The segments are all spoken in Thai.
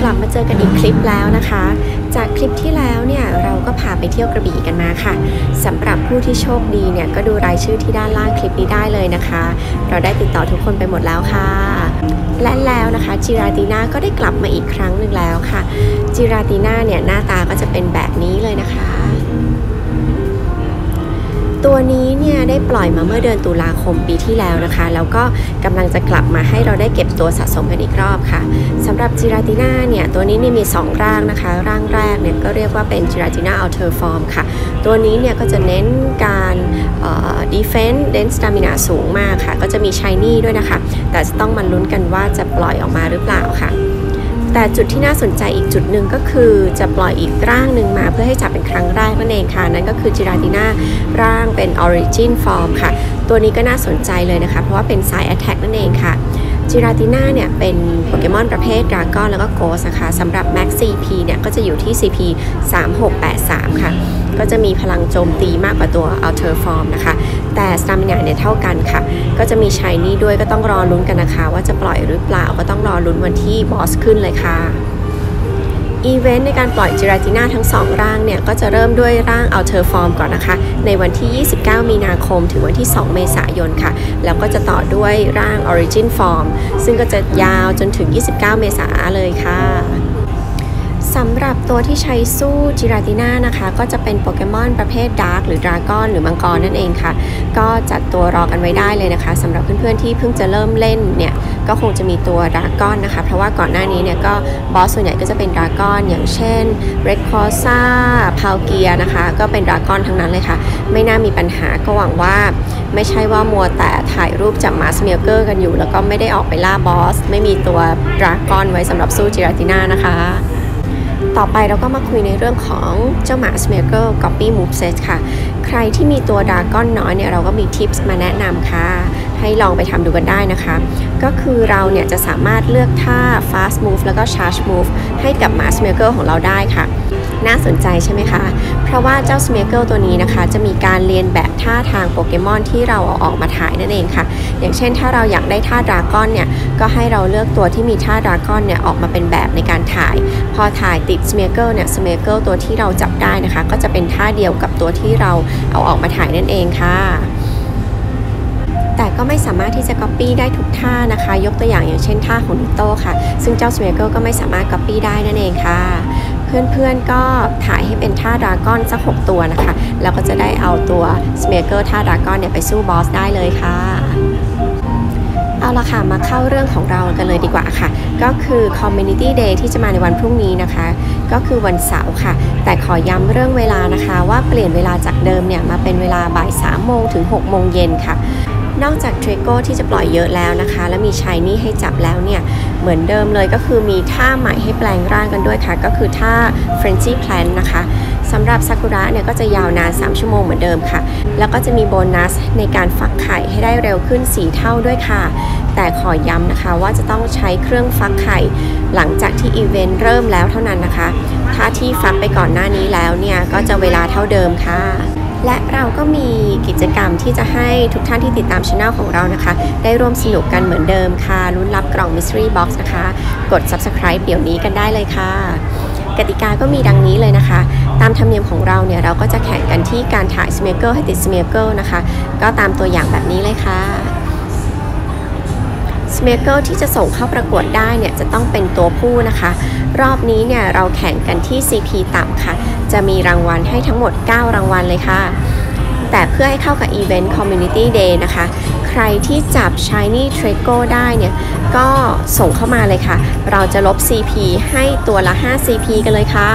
กลับมาเจอกันอีกคลิปแล้วนะคะ จากคลิปที่แล้วเนี่ยเราก็พาไปเที่ยวกระบี่กันมาค่ะสำหรับผู้ที่โชคดีเนี่ยก็ดูรายชื่อที่ด้านล่างคลิปนี้ได้เลยนะคะ เราได้ติดต่อทุกคนไปหมดแล้วค่ะ และแล้วนะคะจิราตีนาก็ได้กลับมาอีกครั้งหนึ่งแล้วค่ะจิราตีนาเนี่ยหน้าตาก็จะเป็นแบบนี้เลยนะคะ ได้ปล่อยมาเมื่อเดือนตุลาคมปีที่แล้วนะคะ แล้วก็กำลังจะกลับมาให้เราได้เก็บตัวสะสมกันอีกรอบค่ะสำหรับจิราติน่าเนี่ยตัวนี้นี่มี 2 ร่างนะคะ ร่างแรกเนี่ยก็เรียกว่าเป็นจิราติน่าอัลเทอร์ฟอร์มค่ะ ตัวนี้เนี่ยก็จะเน้นการดีเฟนส์เดนสตามินาสูงมากค่ะ ก็จะมีชายนี่ด้วยนะคะ แต่จะต้องมาลุ้นกันว่าจะปล่อยออกมาหรือเปล่าค่ะ แต่จุดที่น่าสนใจอีกจุดหนึ่งก็คือจะปล่อยอีกร่างหนึ่งมาเพื่อให้จับเป็นครั้งแรกนั่นเองค่ะ นั่นก็คือจิราติน่าร่างเป็น Origin Form ค่ะ ตัวนี้ก็น่าสนใจเลยนะคะ เพราะว่าเป็นสาย Attack นั่นเองค่ะจิราติน่าเนี่ยเป็นโปเกมอนประเภทดราก้อนแล้วก็โกสนะคะสำหรับ Max CP เนี่ยก็จะอยู่ที่ CP 3683 ค่ะ ก็จะมีพลังโจมตีมากกว่าตัว Alter Form นะคะ แต่สตามินาเนี่ยเท่ากันค่ะ ก็จะมีชายนี่ด้วยก็ต้องรอลุ้นกันนะคะ ว่าจะปล่อยหรือเปล่าก็ต้องรอลุ้นวันที่บอสขึ้นเลยค่ะอีเวนต์ในการปล่อยจิราติน่าทั้ง 2 ร่างเนี่ย ก็จะเริ่มด้วยร่าง Alter Form ก่อนนะคะ ในวันที่ 29 มีนาคมถึงวันที่ 2 เมษายนค่ะ แล้วก็จะต่อด้วยร่าง Origin Form ซึ่งก็จะยาวจนถึง 29 เมษายนเลยค่ะ สำหรับตัวที่ใช้สู้จิราติน่านะคะ ก็จะเป็นโปเกมอนประเภทดาร์กหรือดราก้อนหรือมังกรนั่นเองค่ะ ก็จัดตัวรอกันไว้ได้เลยนะคะสำหรับเพื่อนๆที่เพิ่งจะเริ่มเล่นเนี่ย ก็คงจะมีตัวดราก้อนนะคะ เพราะว่าก่อนหน้านี้เนี่ยก็บอสส่วนใหญ่ก็จะเป็นดราก้อนอย่างเช่นเรดคอซ่าพาวเกียนะคะ ก็เป็นดราก้อนทั้งนั้นเลยค่ะ ไม่น่ามีปัญหาก็หวังว่า ไม่ใช่ว่ามัวแต่ถ่ายรูปจับมาสเมียเกอร์กันอยู่ แล้วก็ไม่ได้ออกไปล่าบอสไม่มีตัวดราก้อนไว้สำหรับสู้จิราติน่านะคะ ต่อไปเราก็มาคุยในเรื่องของเจ้าหมาสเมเกิลก๊อปปี้มูฟเซตค่ะ ใครที่มีตัวดาก้อนน้อยเนี่ยเราก็มีทิปส์มาแนะนำค่ะ ให้ลองไปทำดูกันได้นะคะ ก็คือเราเนี่ยจะสามารถเลือกท่า fast move แล้วก็ charge move ให้กับหมาสเมเกิลของเราได้ค่ะ น่าสนใจใช่ไหมคะ เพราะว่าเจ้าสเมเกิลตัวนี้นะคะ จะมีการเรียนแบบท่าทางโปเกมอนที่เราเอาออกมาถ่ายนั่นเองค่ะ อย่างเช่นถ้าเราอยากได้ท่าดราก้อนเนี่ย ก็ให้เราเลือกตัวที่มีท่าดราก้อนเนี่ยออกมาเป็นแบบในการถ่าย พอถ่ายติดสเมเกิลเนี่ยสเมเกิลตัวที่เราจับได้นะคะ ก็จะเป็นท่าเดียวกับตัวที่เราเอาออกมาถ่ายนั่นเองค่ะแต่ก็ไม่สามารถที่จะ Copy ได้ทุกท่านะคะ ยกตัวอย่างอย่างเช่นท่าของนิโต้ค่ะ ซึ่งเจ้า s m เ g เ e ก็ไม่สามารถ Copy ได้นั่นเองค่ะ เพื่อนๆก็ถ่ายให้เป็นท่าดราก้อนสัก 6 ตัวนะคะ แล้วก็จะได้เอาตัว s m เ g เ e ท่าดราก้อนเนี่ยไปสู้บอสได้เลยค่ะเอาละค่ะมาเข้าเรื่องของเรากันเลยดีกว่าค่ะ ก็คือ Community Day ที่จะมาในวันพรุ่งนี้นะคะ ก็คือวันเสาร์ค่ะ แต่ขอย้ำเรื่องเวลานะคะ ว่าเปลี่ยนเวลาจากเดิมเนี่ยมาเป็นเวลาบ่าย3โมงถึง6โมงเย็นค่ะ นอกจากเทรโก้ที่จะปล่อยเยอะแล้วนะคะ และมีชายนี่ให้จับแล้วเนี่ย เหมือนเดิมเลยก็คือมีท่าใหม่ให้แปลงร่างกันด้วยค่ะ ก็คือท่า Frenzy Plan นะคะสำหรับซากุระเนี่ยก็จะยาวนาน 3 ชั่วโมงเหมือนเดิมค่ะ แล้วก็จะมีโบนัสในการฟักไข่ให้ได้เร็วขึ้น 4 เท่าด้วยค่ะ แต่ขอย้ำนะคะว่าจะต้องใช้เครื่องฟักไข่ หลังจากที่อีเวนต์เริ่มแล้วเท่านั้นนะคะ ถ้าที่ฟักไปก่อนหน้านี้แล้วเนี่ยก็จะเวลาเท่าเดิมค่ะ และเราก็มีกิจกรรมที่จะให้ทุกท่านที่ติดตามช anel ของเรานะคะ ได้ร่วมสนุกกันเหมือนเดิมค่ะลุ้นรับกล่อง Mystery Box นะคะ กด subscribe เดี๋ยวนี้กันได้เลยค่ะ กติกาก็มีดังนี้เลยนะคะ ตามธรรมเนียมของเราเนี่ย เราก็จะแข่งกันที่การถ่ายสเมเกิลให้ติดสเมเกิลนะคะ ก็ตามตัวอย่างแบบนี้เลยค่ะ เมเกิลที่จะส่งเข้าประกวดได้เนี่ยจะต้องเป็นตัวผู้นะคะ รอบนี้เนี่ยเราแข่งกันที่ CP ต่ำค่ะ จะมีรางวัลให้ทั้งหมด 9 รางวัลเลยค่ะ แต่เพื่อให้เข้ากับอีเวนต์ Community Day นะคะ ใครที่จับ Shiny t r e g o ได้เนี่ย ก็ส่งเข้ามาเลยค่ะ เราจะลบ CP ให้ตัวละ 5 CP กันเลยค่ะ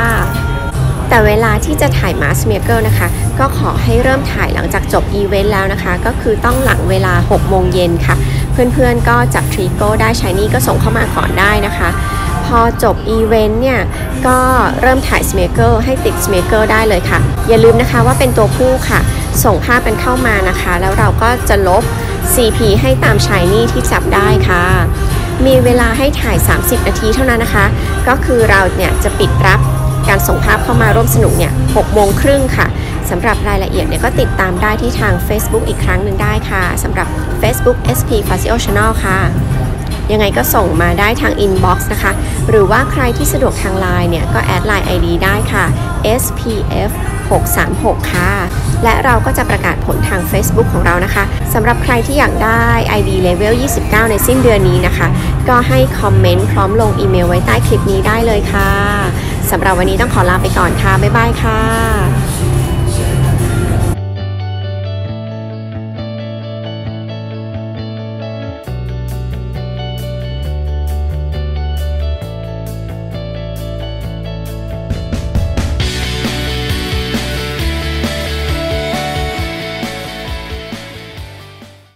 แต่เวลาที่จะถ่ายมาสเมเกิลนะคะ ก็ขอให้เริ่มถ่ายหลังจากจบอีเวนต์แล้วนะคะ ก็คือต้องหลังเวลา 6 โมงเย็นค่ะ เพื่อนๆก็จับทรีโก้ได้ชายนี่ก็ส่งเข้ามาก่อนได้นะคะ พอจบอีเวนต์เนี่ย ก็เริ่มถ่ายสเมเกิลให้ติดสเมเกิลได้เลยค่ะ อย่าลืมนะคะว่าเป็นตัวผู้ค่ะ ส่งภาพกันเข้ามานะคะ แล้วเราก็จะลบ CP ให้ตามชายนี่ที่จับได้ค่ะ มีเวลาให้ถ่าย 30 นาทีเท่านั้นนะคะ ก็คือเราเนี่ยจะปิดรับการส่งภาพเข้ามาร่วมสนุกเนี่ย6โมงครึ่งค่ะ สำหรับรายละเอียดเนี่ยก็ติดตามได้ที่ทาง Facebook อีกครั้งหนึ่งได้ค่ะสำหรับ Facebook SP Facio Channel ค่ะ ยังไงก็ส่งมาได้ทาง inbox นะคะ หรือว่าใครที่สะดวกทางไลน์เนี่ยก็แอดไลน์ ID ได้ค่ะ SPF 636 ค่ะ และเราก็จะประกาศผลทาง Facebook ของเรานะคะสำหรับใครที่อยากได้ ID Level 29 ในสิ้นเดือนนี้นะคะ ก็ให้คอมเมนต์พร้อมลงอีเมลไว้ใต้คลิปนี้ได้เลยค่ะสำหรับวันนี้ต้องขอลาไปก่อนค่ะ บ๊ายบายค่ะ